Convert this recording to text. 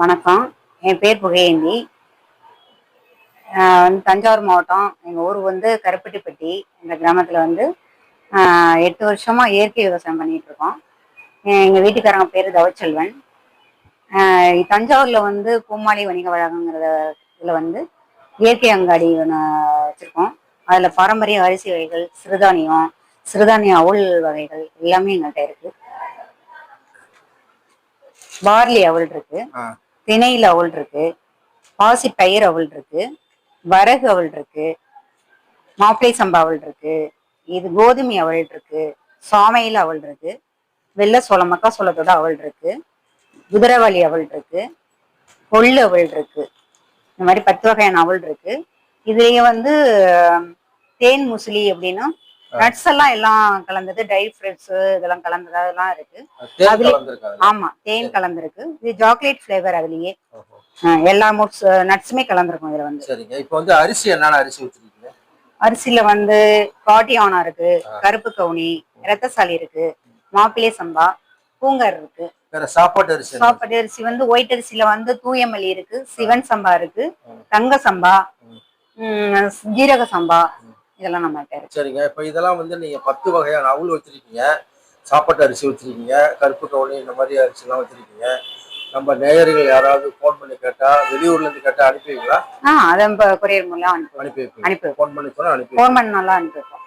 வணக்கம். என் பேர் புகையேந்தி. வந்து தஞ்சாவூர் மாவட்டம். எங்கள் ஊர் வந்து கருப்பட்டிப்பட்டி. இந்த கிராமத்தில் வந்து எட்டு வருஷமா இயற்கை விவசாயம் பண்ணிட்டு இருக்கோம். எங்கள் வீட்டுக்காரங்க பேர் தவச்செல்வன். தஞ்சாவூரில் வந்து பூமாளி வணிக வழக்கங்கிறத இதில் வந்து இயற்கை அங்காடி ஒன்று வச்சுருக்கோம். அதில் பாரம்பரிய அரிசி வகைகள் சிறுதானியம் சிறுதானிய அவுள் வகைகள் எல்லாமே எங்கள்கிட்ட இருக்கு. பார்லி அவள் இருக்குது திணையில் அவள் இருக்கு பாசி பயிர் அவல் இருக்கு வரகு அவள் இருக்கு மாப்பிளை சம்பா அவள் இருக்கு இது கோதுமை அவள் இருக்கு சாமையில் அவள் இருக்கு வெள்ளை சோளம் மக்கா சோளத்தோட அவள் இருக்கு குதிரவாளி அவள் இருக்கு கொள்ளு அவள் இருக்கு இந்த மாதிரி பத்து வகையான அவள் இருக்கு இதுலயே வந்து தேன் முசலி அப்படின்னா நட்ஸ் எல்லாம் எல்லாம் கலந்தது ட்ரை ஃப்ரூட்ஸ் இதெல்லாம் கலந்தது அதெல்லாம் இருக்கு. அதுல- ஆமா தேன் கலந்துருக்கு. இது சாக்லேட் ஃபிளேவர் அதுலயே. எல்லா முட்ஸ் நட்ஸுமே கலந்துருக்கும் இதுல வந்து. சரிங்க. இப்போ வந்து அரிசி என்னென்ன அரிசி வச்சிருக்கீங்க அரிசியில வந்து காட்டியானா இருக்கு கருப்பு கவுனி ரத்தசாலி இருக்கு மாப்பிளை சம்பா பூங்கர் இருக்கு. வேற சாப்பாட்டு அரிசி என்ன? சாப்பாடு அரிசி வந்து ஒயிட் அரிசியில வந்து தூயமல்லி இருக்கு சிவன் சம்பா இருக்கு தங்க சம்பா ஜீரக சம்பா இதெல்லாம் நம்ம இருக்கு சரிங்க. இப்போ இதெல்லாம் வந்து நீங்க பத்து வகையான அவுள் வச்சிருக்கீங்க. சாப்பாட்டு அரிசி வச்சிருக்கீங்க. கருப்பு கவுனி இந்த மாதிரி அரிசிலாம் வச்சிருக்கீங்க. நம்ம நேயர்கள் யாராவது ஃபோன் பண்ணி கேட்டா வெளியூர்ல இருந்து கேட்டா அனுப்புவீங்களா ஆஹ் அதை கொரியர் மூலம் அனுப்பி அனுப்பி வைப்பீங்க. அனுப்பி ஃபோன் பண்ணி சொன்னா அனுப்பி ஃபோன் பண்ணாலும் அனுப்பி வைப்போம்.